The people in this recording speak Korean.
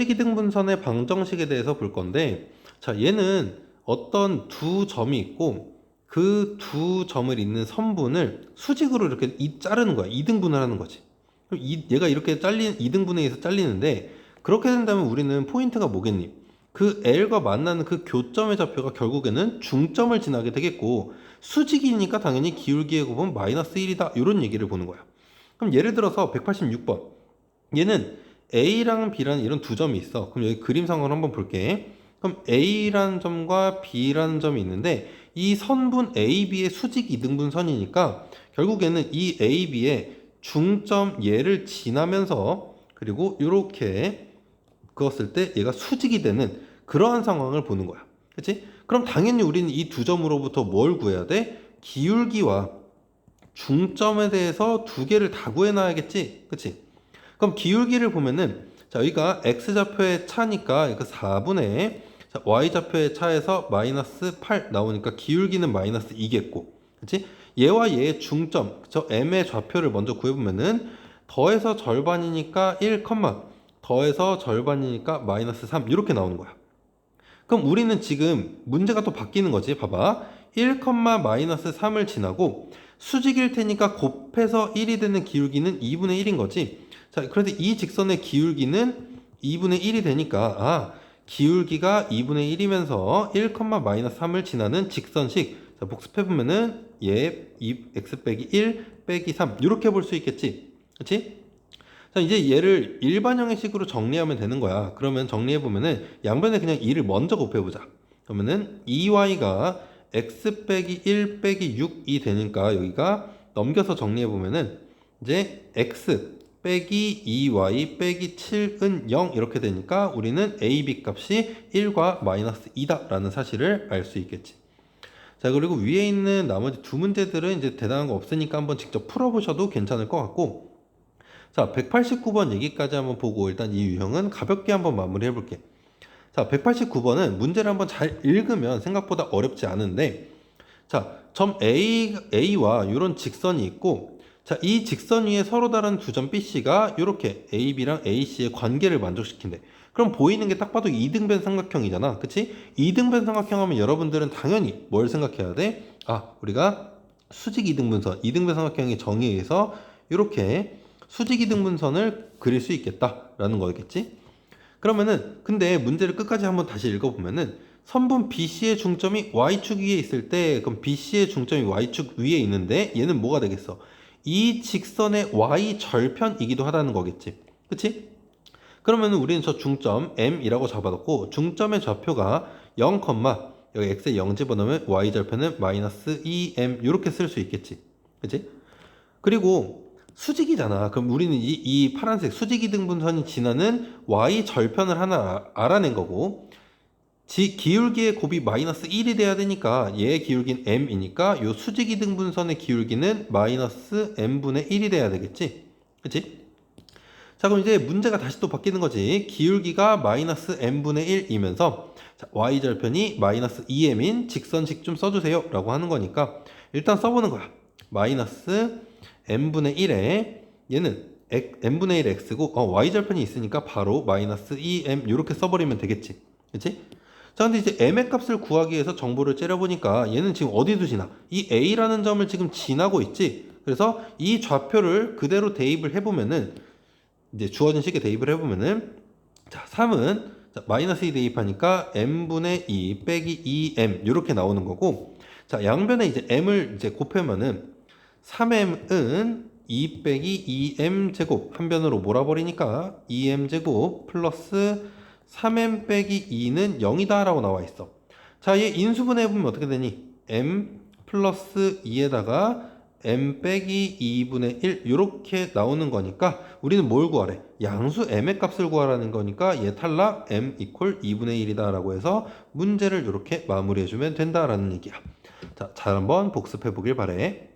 수직이등분선의 방정식에 대해서 볼 건데 자 얘는 어떤 두 점이 있고 그 두 점을 잇는 선분을 수직으로 이렇게 이 자르는 거야. 이등분을 하는 거지. 이, 얘가 이렇게 잘린 이등분에 의해서 잘리는데 그렇게 된다면 우리는 포인트가 뭐겠니? 그 L과 만나는 그 교점의 좌표가 결국에는 중점을 지나게 되겠고 수직이니까 당연히 기울기의 곱은 마이너스 1이다. 이런 얘기를 보는 거야. 그럼 예를 들어서 186번. 얘는 A랑 B라는 이런 두 점이 있어. 그럼 여기 그림상으로 한번 볼게. 그럼 A라는 점과 B라는 점이 있는데 이 선분 AB의 수직 이등분 선이니까 결국에는 이 AB의 중점 얘를 지나면서 그리고 이렇게 그었을 때 얘가 수직이 되는 그러한 상황을 보는 거야. 그렇지? 그럼 당연히 우리는 이 두 점으로부터 뭘 구해야 돼? 기울기와 중점에 대해서 두 개를 다 구해놔야겠지. 그렇지? 그럼 기울기를 보면은 자 여기가 x 좌표의 차니까 그 4분의 자, y 좌표의 차에서 마이너스 8 나오니까 기울기는 마이너스 2겠고 그렇지? 얘와 얘의 중점 저 m의 좌표를 먼저 구해보면은 더해서 절반이니까 1, 더해서 절반이니까 마이너스 3 이렇게 나오는 거야. 그럼 우리는 지금 문제가 또 바뀌는 거지. 봐봐. 1, 마이너스 3을 지나고 수직일 테니까 곱해서 1이 되는 기울기는 2분의 1인 거지. 자, 그런데 이 직선의 기울기는 2분의 1이 되니까 아, 기울기가 2분의 1이면서 1, 마이너스 3을 지나는 직선식 자, 복습해 보면은 얘 2, x 빼기 1 빼기 3 이렇게 볼 수 있겠지. 그렇지? 자, 이제 얘를 일반형의 식으로 정리하면 되는 거야. 그러면 정리해 보면은 양변에 그냥 2를 먼저 곱해 보자. 그러면은 2y가 x 빼기 1 빼기 6이 되니까 여기가 넘겨서 정리해 보면은 이제 x 빼기 2y 빼기 7은 0 이렇게 되니까 우리는 a, b 값이 1과 마이너스 2다 라는 사실을 알 수 있겠지. 자 그리고 위에 있는 나머지 두 문제들은 이제 대단한 거 없으니까 한번 직접 풀어보셔도 괜찮을 것 같고 자 189번 얘기까지 한번 보고 일단 이 유형은 가볍게 한번 마무리 해 볼게. 자 189번은 문제를 한번 잘 읽으면 생각보다 어렵지 않은데 자 점 A, A와 이런 직선이 있고 자, 이 직선 위에 서로 다른 두 점 BC가 이렇게 AB랑 AC의 관계를 만족시킨대. 그럼 보이는 게 딱 봐도 이등변 삼각형이잖아. 그치? 이등변 삼각형 하면 여러분들은 당연히 뭘 생각해야 돼? 아, 우리가 수직 이등분선, 이등변 삼각형의 정의에 의해서 이렇게 수직 이등분선을 그릴 수 있겠다라는 거겠지? 그러면은 근데 문제를 끝까지 한번 다시 읽어보면은 선분 BC의 중점이 Y축 위에 있을 때 그럼 BC의 중점이 Y축 위에 있는데 얘는 뭐가 되겠어? 이 직선의 y 절편이기도 하다는 거겠지. 그치? 그러면 우리는 저 중점 m이라고 잡아놓고 중점의 좌표가 0, 여기 x에 0 집어넣으면 y 절편은 마이너스 2m 이렇게 쓸 수 있겠지. 그치? 그리고 수직이잖아. 그럼 우리는 이, 이 파란색 수직이 등분선이 지나는 y 절편을 하나 알아낸 거고 지 기울기의 곱이 마이너스 1이 돼야 되니까 얘의 기울기는 m이니까 요 수직이 등분선의 기울기는 마이너스 m분의 1이 돼야 되겠지? 그치? 자 그럼 이제 문제가 다시 또 바뀌는 거지 기울기가 마이너스 m분의 1이면서 자, y절편이 마이너스 2m인 직선식 좀 써주세요 라고 하는 거니까 일단 써보는 거야 마이너스 m분의 1에 얘는 m분의 1 x고 어, y절편이 있으니까 바로 마이너스 2m 이렇게 써버리면 되겠지 그치? 자, 근데 이제 m의 값을 구하기 위해서 정보를 째려보니까 얘는 지금 어디도 지나? 이 a라는 점을 지금 지나고 있지? 그래서 이 좌표를 그대로 대입을 해보면은 이제 주어진 식에 대입을 해보면은 자, 3은 자, 마이너스 2 대입하니까 m분의 2 빼기 2m 이렇게 나오는 거고 자, 양변에 이제 m을 이제 곱하면은 3m은 2 빼기 2m 제곱. 한 변으로 몰아버리니까 2m 제곱 플러스 3m 빼기 2는 0이다 라고 나와 있어. 자 얘 인수분해 해보면 어떻게 되니? m 플러스 2에다가 m 빼기 2분의 1 이렇게 나오는 거니까 우리는 뭘 구하래? 양수 m의 값을 구하라는 거니까 얘 탈락 m 이퀄 2분의 1이다 라고 해서 문제를 이렇게 마무리해 주면 된다라는 얘기야. 자, 잘 한번 복습해 보길 바래